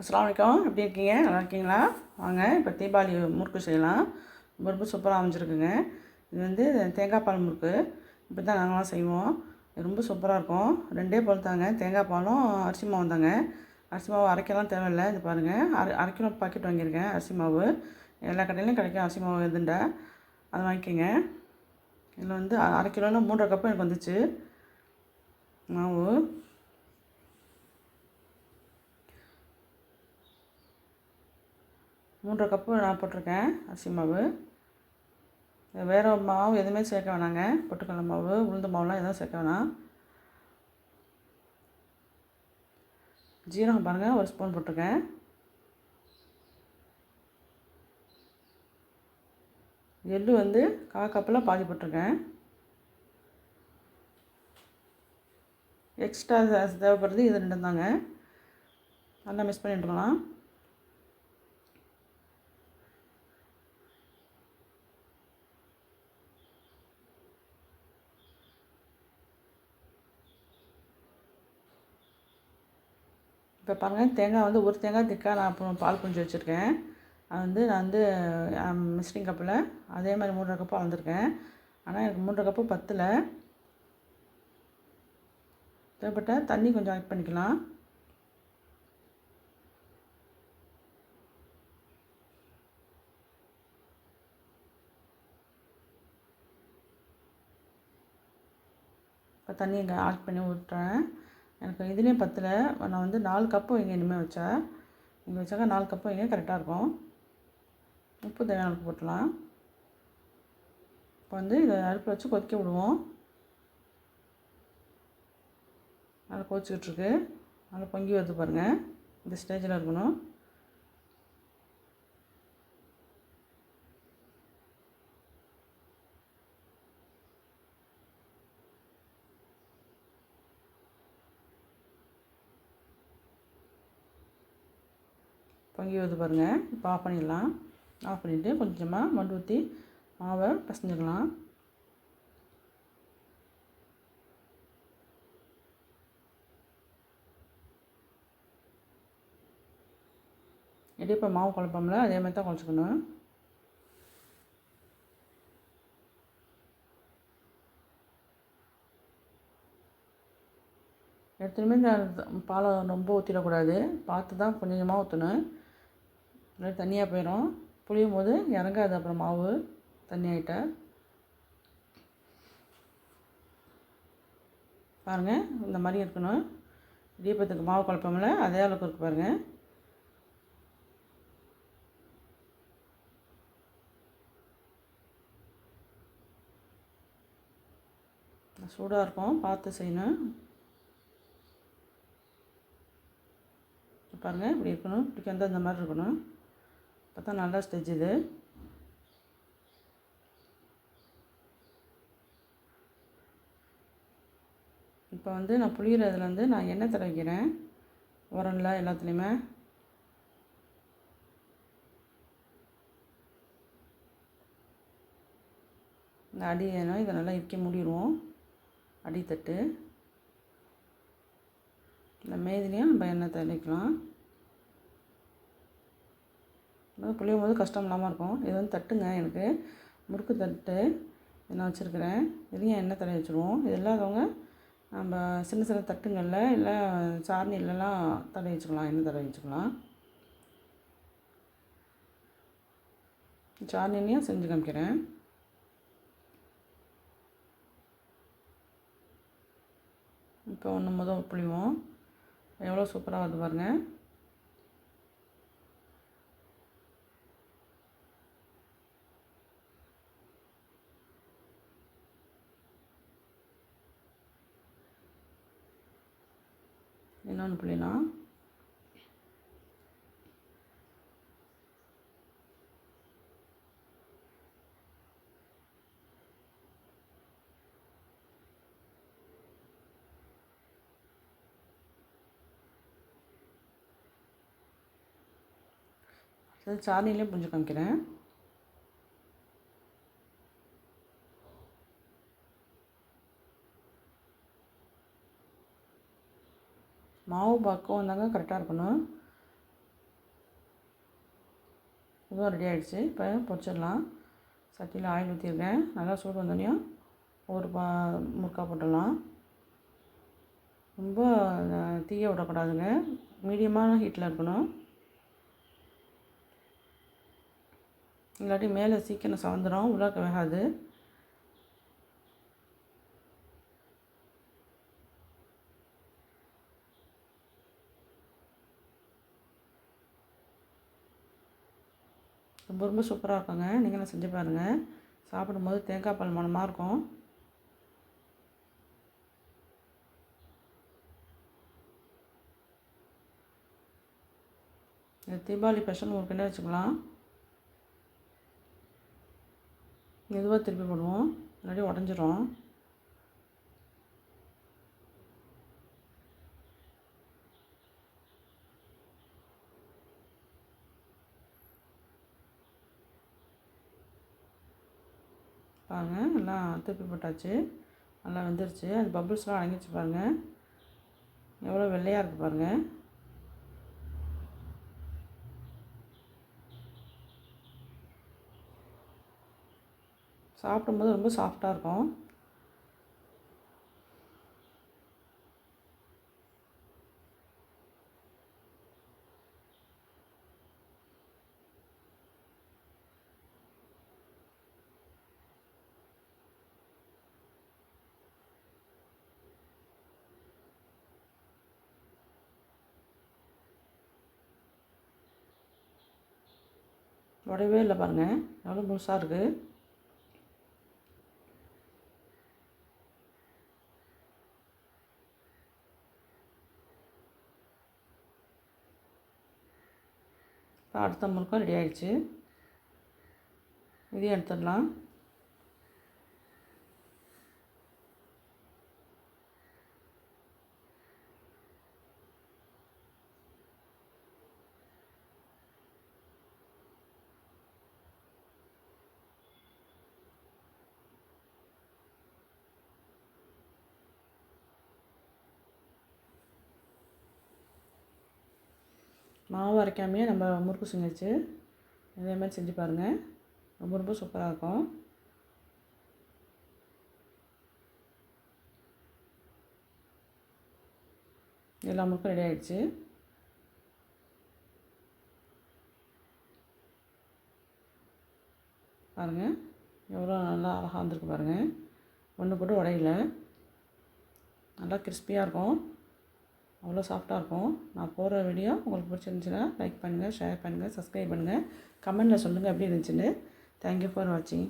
அஸ்லாம் வலைக்கம் எப்படி இருக்கீங்க? நல்லா இருக்கீங்களா? வாங்க இப்போ தீபாவளி முறுக்கு செய்யலாம். ரொம்ப சூப்பராக அமைஞ்சிருக்குங்க. இது வந்து தேங்காய் பால் முறுக்கு. இப்படி தான் நாங்களாம் செய்வோம் ரொம்ப சூப்பராக இருக்கும். ரெண்டே பால் தாங்க. தேங்காய் பாலும் அரிசி மாவும் தாங்க. அரிசி மாவு அரைக்கலாம் தேவையில்லை. இது பாருங்கள் அரை அரை கிலோ பாக்கெட் வாங்கியிருக்கேன் அரிசி மாவு. எல்லா கடையிலையும் கிடைக்கும் அரிசி மாவு இதுண்டா அதை வாங்கிக்கோங்க. இதில் வந்து அரை கிலோவில் மூன்றரை கப்பு எனக்கு வந்துச்சு. மாவு. மூன்றரை கப்பு நான் போட்டிருக்கேன் அரிசி மாவு. வேறு மாவு எதுவுமே சேர்க்க வேணாங்க. பொட்டுக்கடலை மாவு உளுந்து மாவுலாம் எதுவும் சேர்க்க வேணாம். ஜீரகம் பாருங்கள் ஒரு ஸ்பூன் போட்டிருக்கேன். எள்ளு வந்து கா கப்பில் பாதி போட்டிருக்கேன். எக்ஸ்ட்ரா தேவைப்படுறது இது ரெண்டும் தாங்க நல்லா மிஸ் பண்ணிட்டுருக்கலாம் இப்போ பாருங்கள் தேங்காய் வந்து ஒரு தேங்காய் திக்காக நான் அப்புறம் பால் கொஞ்சம் வச்சுருக்கேன். அது வந்து நான் வந்து மிஸ்டிங் கப்பில் அதே மாதிரி மூன்றரை கப்பு அளந்துருக்கேன். ஆனால் எனக்கு மூன்றரை கப்பு பத்தில். தேவைப்பட்ட தண்ணி கொஞ்சம் ஆட் பண்ணிக்கலாம். இப்போ தண்ணி இங்கே ஆட் பண்ணி விட்டுறேன் எனக்கு இதுலேயும் பத்தில். நான் வந்து நாலு கப்பு வைங்க இனிமேல் வச்சா. இங்கே வச்சாக்கா நாலு கப்பு வைங்க கரெக்டாக இருக்கும். உப்பு தேவையான அளவுக்கு போட்டலாம் இப்போ வந்து இதை அடுப்பில் வச்சு கொதிக்க விடுவோம். நல்லா கொதிச்சுக்கிட்டு இருக்கு. நல்லா பொங்கி வருது பாருங்கள் இந்த ஸ்டேஜில் இருக்கணும். பொங்கி வருது பாருங்கள் இப்போ ஆஃப் பண்ணிடலாம். ஆஃப் பண்ணிவிட்டு கொஞ்சமாக மண்டு ஊற்றி மாவை பசஞ்சிக்கலாம் இடியப்பம் மாவு குழப்பம்ல அதே மாதிரி தான் குழச்சிக்கணும். எடுத்துமே இந்த பாலை ரொம்ப ஊற்றிடக்கூடாது பார்த்து தான் கொஞ்சமாக ஊற்றணும் நல்லா தண்ணியாக போயிடும் புளியும் போது இறங்காது. அப்புறம் மாவு தண்ணியாகிட்ட பாருங்கள் இந்த மாதிரி இருக்கணும். இடியப்பத்துக்கு மாவு குழப்பமில்ல. அதே அளவுக்கு இருக்குது பாருங்கள் சூடாக இருக்கும். பார்த்து செய்யணும். பாருங்கள் இப்படி இருக்கணும். இப்படி வந்து அந்த மாதிரி இருக்கணும். அப்போ தான் நல்லா ஸ்டெச் இது இப்போ வந்து நான் புளியிற நான் எண்ணெய் தடவிக்கிறேன். உரம்ல எல்லாத்துலேயுமே. இந்த அடி ஏன்னா இதை நல்லா இறுக்கி மூடிடுவோம் அடித்தட்டு இந்த மேதிலையும் நம்ம எண்ணெய் தெளிக்கலாம் புளியும் போது கஷ்டம் இல்லாமல் இருக்கும். இது வந்து தட்டுங்க எனக்கு. முறுக்கு தட்டு நான் வச்சுருக்கிறேன். இதையும் எண்ணெய் தடவி வச்சுருவோம். இது இல்லாதவங்க நம்ம சின்ன சின்ன தட்டுங்களில் இல்லை சாரணிலலாம் தடவி வச்சுக்கலாம். எண்ணெய் தடவி வச்சுக்கலாம். சாரணிலையும் செஞ்சு காமிக்கிறேன். இப்போ ஒன்று முதல் புளிவோம் எவ்வளோ சூப்பராக வருது பாருங்கள் இன்னொன்று புளிலாம் அது சாரணிலே புரிஞ்சு காமிக்கிறேன் மாவு பக்குவம் தாங்க கரெக்டாக இருக்கணும். இதுவும் ரெடி ஆகிடுச்சு இப்போ பொரிச்சிடலாம். சட்டியில் ஆயில் ஊற்றிருக்கேன் நல்லா சூடு வந்தோடனையும் ஒரு பா முறுக்கா போட்டுடலாம். ரொம்ப தீய விடக்கூடாதுங்க. மீடியமான ஹீட்டில் இருக்கணும். இல்லாட்டி மேலே சீக்கிரம் சவந்துடும் உள்ளாக்க வேகாது. ரொம்ப ரொம்ப சூப்பராக இருக்குங்க. நீங்களும் செஞ்சு பாருங்கள் சாப்பிடும்போது தேங்காய் பால் மனமாக இருக்கும். இது தீபாவளி ஸ்பெஷல் முறுக்குன்னே வச்சுக்கலாம்? மெதுவாக திருப்பி போடுவோம். இல்லாட்டி உடஞ்சிரும். பாருங்கள் எல்லாம் திருப்பி போட்டாச்சு. நல்லா வெந்துருச்சு. அந்த பபுள்ஸ்லாம் அடங்கிடுச்சு பாருங்கள் எவ்வளோ வெள்ளையாக இருக்குது பாருங்கள் சாப்பிடும்போது ரொம்ப சாஃப்டாக இருக்கும். உடையவே இல்லை பாருங்கள் எவ்வளோ முழுசாக இருக்குது இப்போ அடுத்த முறுக்கும் ரெடி ஆகிடுச்சு இதையும் எடுத்துடலாம். மாவு அரைக்காமையே நம்ம முறுக்கு செஞ்சிச்சு. இதே மாதிரி செஞ்சு பாருங்கள் ரொம்ப ரொம்ப சூப்பராக இருக்கும். எல்லா முறுக்கும் ரெடி ஆகிடுச்சு பாருங்கள் எவ்வளோ நல்லா அழகாக வந்திருக்கு பாருங்கள் ஒன்று போட்டு உடையல. நல்லா கிறிஸ்பியாக இருக்கும். அவ்வளோ சாஃப்டாக இருக்கும். நான் போகிற வீடியோ உங்களுக்கு பிடிச்சிருந்துச்சுன்னா லைக் பண்ணுங்கள் ஷேர் பண்ணுங்கள் சப்ஸ்கிரைப் பண்ணுங்கள் கமெண்டில் சொல்லுங்கள் எப்படி இருந்துச்சுன்னு. தேங்க்யூ ஃபார் வாட்சிங்